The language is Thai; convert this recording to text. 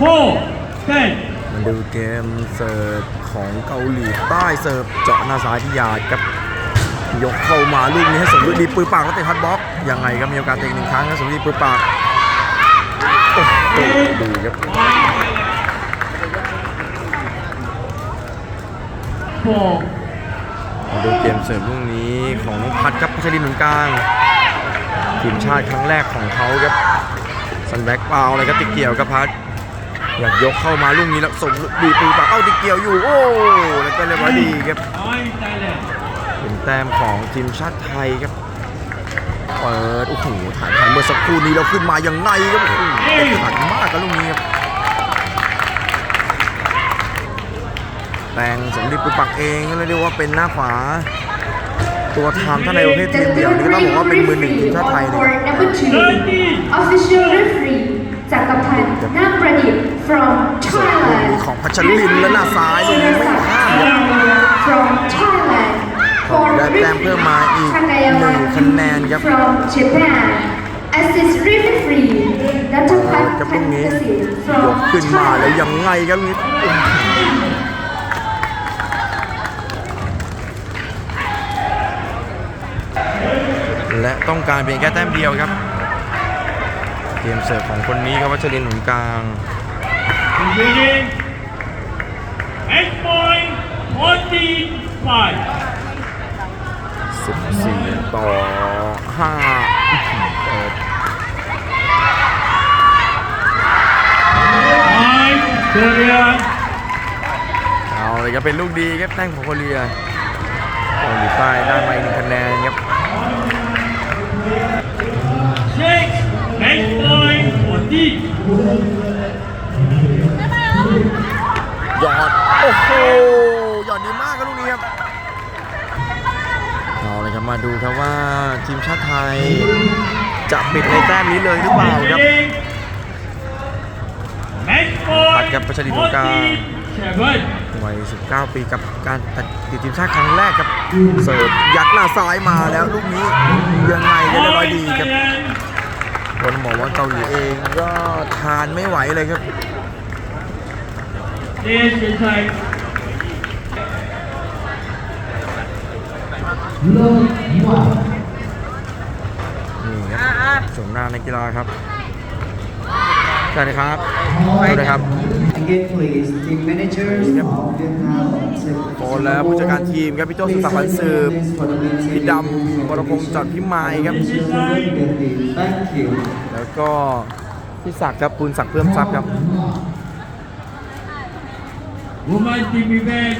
four, ten. มาดูเกมเสิร์ฟของเกาหลีใต้เสิร์ฟเจาะหน้าซ้ายที่ยาดครับยกเข้ามาลูกนี้ให้สมฤดีปืนปากแล้วเตะพัดบล็อกยังไงก็มีโอกาสเตะอีกหนึ่งครั้งครับสมฤดีปืนปากโอ้โหดูครับ Four. มาดูเกมเสิร์ฟลูกนี้ของน้องพัดครับพัชรินหนุนกลางทีมชาติครั้งแรกของเขาครับสันแบ็กเปล่าอะไรก็ติดเกี่ยวกับพัด อยากยกเข้ามาลูกนี้แล้วสมดีปืนปากเอ้าติเกี่ยวอยู่ โอ้แล้วก็เรียบร้อยดีครับเป็นแต้มของทีมชาติไทยครับเปิดโอ้โหถ่ายถ่ายเมื่อสักครู่นี้เราขึ้นมาอย่างไงครับโอ้โหเด็ดขาดมากกับลูกนี้ครับแตงสมฤทธิ์ปุปักเองก็เรียกว่าเป็นหน้าขวา ตัวทำท่านในประเภททีมเดียวนี่ก็ต้องบอกว่าเป็นมือหนึ่งทีมชาติไทยเลยครับ number two official referee จากกัปตันนางประดิษฐ์ from ลูก Thailand นี้ ของพัชรินและหน้าซ้ายลูกนี้ไม่ข้ามครับ from Thailand ได้แต้มเพิ่มมาอีกหนึ่งคะแนนครับ from Japan assist referee นัทพัฒน์กับพัลูนกธ์นี้เกษมย from กขึ้นมาแล้ว Thailand ยังไงครับลูกนี้และต้องการเพียงแค่แต้มเดียวครับ เกมเสิร์ฟของคนนี้ครับวัชรินทร์หนุนกลาง fourteen, five. 14ต่อ5เปิดเอาเลยครับเป็นลูกดีครับแต้มของโคเรียเกาหลีใต้ได้มาอีกหนึ่งคะแนนครับ Six, eight point, fourteen. หยอด โอ้โหหยอดดีมากครับลูกนี้ครับเอาเลยครับ มาดูครับว่าทีมชาติไทย จะปิดในแต้มนี้เลยหรือเปล่าครับ Beginning. Match ปัด point, กับประชาธิปไตย fourteen, seven. วัย 19 ปีกับการติดทีมชาติครั้งแรกครับเสิร์ฟยัดหน้าซ้ายมาแล้วลูกนี้ยังไงก็เรียบร้อยดี Point, ครับ Thailand. คนบอกว่าเกาหลีเองก็ทานไม่ไหวเลยครับ This is like นี่ครับชมหน้าในกกีฬาครับสวัสดีครับสวัสดีครับ Again, please, team managers Yep. of Vietnam. โอนแล้วผู้จัดการทีมครับพี่โจ้สุศักดิ์พันธ์สืบพี่ดำวรพงศ์จอดพิมายครับ Thank you. แล้วก็พี่ศักดิ์ครับปุณศักดิ์เพิ่มทรัพย์ครับ woman team event